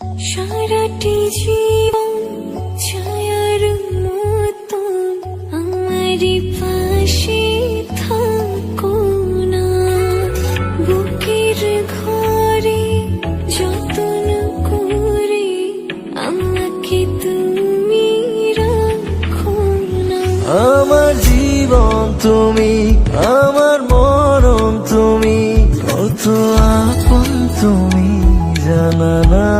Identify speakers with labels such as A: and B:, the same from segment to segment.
A: সারাটি জীবন ছায়ার মতন আমারই পাশে থাকো না। বুকের ঘরে যতন করে আমাকে তুমি রাখো না।
B: আমার জীবন তুমি, আমার মরণ তুমি, কত আপন তুমি, জানা নাই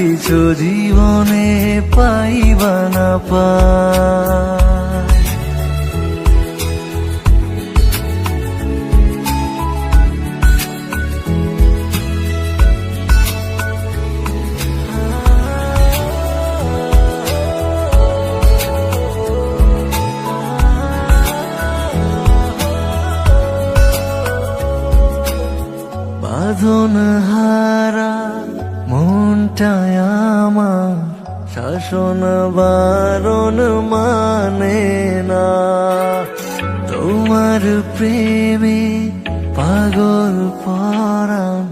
A: কিছু জীবনে পাইবা না পাই।
B: বাঁধন হারা আমার শাসন বারণ মানে না তোমার প্রেমে পাগল পরাণ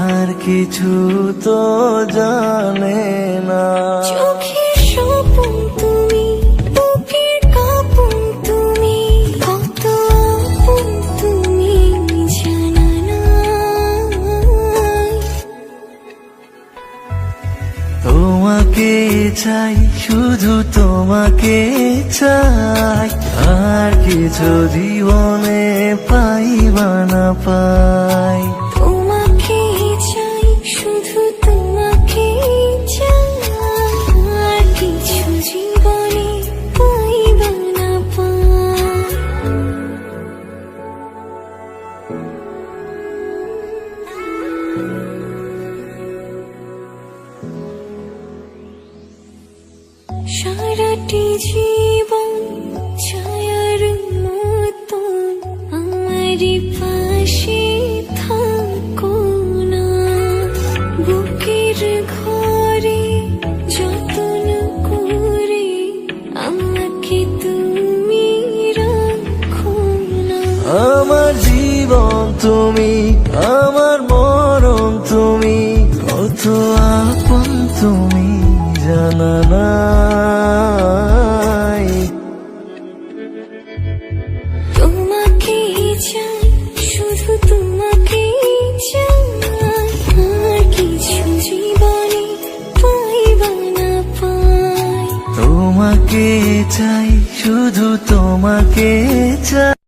B: আর কিছু তো জানে তোমাকে চাই, শুধু তোমাকে চাই। আর কিছু জীবনে পাইবা না পাই।
A: তোমাকে চাই, শুধু তোমাকে জীবনে পাই। সারাটি জীবন ছায়ার মতন আমারই পাশে থাকো না। বুকের ঘরে যতন করে আমাকে তুমি রাখো না।
B: আমার জীবন তুমি, আমার মরণ তুমি, কত তুমি, জানা নাই
A: তোমাকে চাই শুধু তোমাকে চাই।